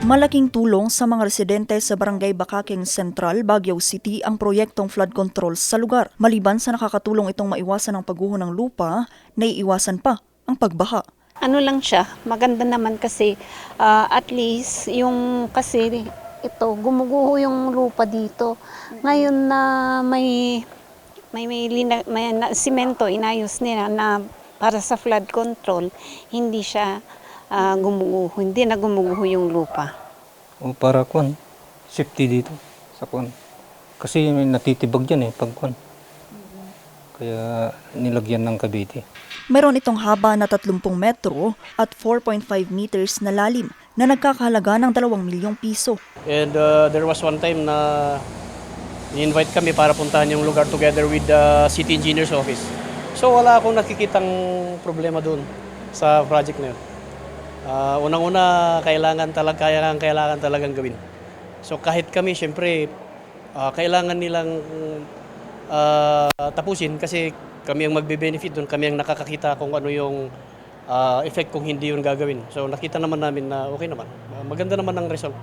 Malaking tulong sa mga residente sa Barangay Bakaking Central, Baguio City ang proyektong flood control sa lugar. Maliban sa nakakatulong itong maiwasan ang pagguho ng lupa, naiiwasan pa ang pagbaha. ano lang siya, maganda naman kasi ah, at least yung kasi ito gumuguho yung lupa dito. Ngayon na may may may, lina, may na, simento inayos nila na para sa flood control, hindi siya ah, gumuguho, hindi na gumuguho yung lupa. O para kuan, safety dito sa kuan. Kasi may natitibag yan eh, pag kuan. Kaya nilagyan ng kabiti. Meron itong haba na 30 metro at 4.5 meters na lalim na nagkakahalaga ng 2 milyong piso. And uh, there was one time na ni-invite kami para puntahan yung lugar together with the city engineer's office. So wala akong nakikitang problema doon sa project na yun. Ah, unang-una, kailangan talaga kailangan, kailangan talagang gawin. So kahit kami, syempre, ah, kailangan nilang ah, tapusin kasi kami ang magbe-benefit doon, kami ang nakakakita kung ano yung ah, effect kung hindi yun gagawin. So nakita naman namin na okay naman. Maganda naman ang result.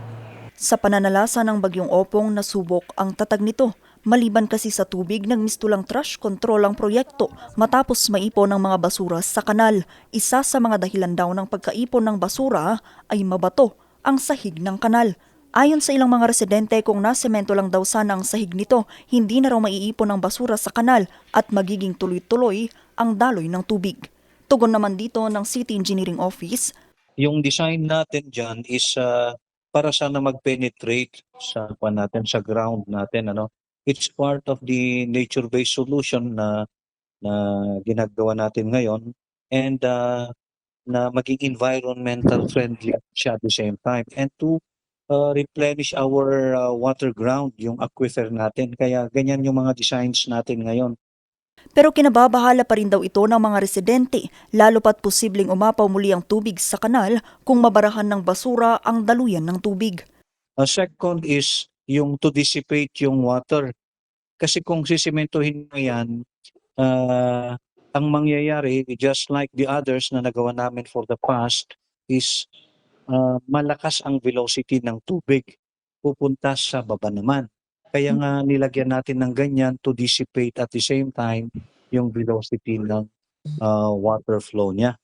Sa pananalasa ng bagyong opong nasubok ang tatag nito. Maliban kasi sa tubig, nagmistulang trash control ang proyekto matapos maipon ng mga basura sa kanal. Isa sa mga dahilan daw ng pagkaipon ng basura ay mabato ang sahig ng kanal. Ayon sa ilang mga residente, kung nasemento lang daw sana ang sahig nito, hindi na raw maiipon ang basura sa kanal at magiging tuloy-tuloy ang daloy ng tubig. Tugon naman dito ng City Engineering Office, yung design natin dyan is uh, para sana mag-penetrate sa pa natin sa ground natin ano it's part of the nature-based solution na na ginagawa natin ngayon and uh, na maging environmental friendly siya at the same time and to uh, replenish our uh, water ground yung aquifer natin kaya ganyan yung mga designs natin ngayon Pero kinababahala pa rin daw ito ng mga residente, lalo pat posibleng umapaw muli ang tubig sa kanal kung mabarahan ng basura ang daluyan ng tubig. A second is yung to dissipate yung water. Kasi kung sisimentohin mo yan, ah, ang mangyayari, just like the others na nagawa namin for the past, is ah, malakas ang velocity ng tubig pupunta sa baba naman. Kaya nga nilagyan natin ng ganyan to dissipate at the same time yung velocity ng ah, water flow niya.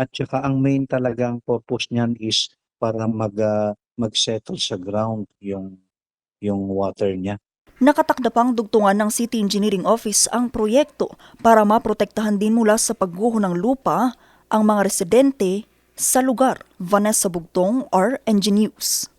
At saka ang main talagang purpose niyan is para mag ah, mag-settle sa ground yung yung water niya. Nakatakda pang dugtungan ng City Engineering Office ang proyekto para maprotektahan din mula sa pagguho ng lupa ang mga residente sa lugar. Vanessa Bugtong, RNG News.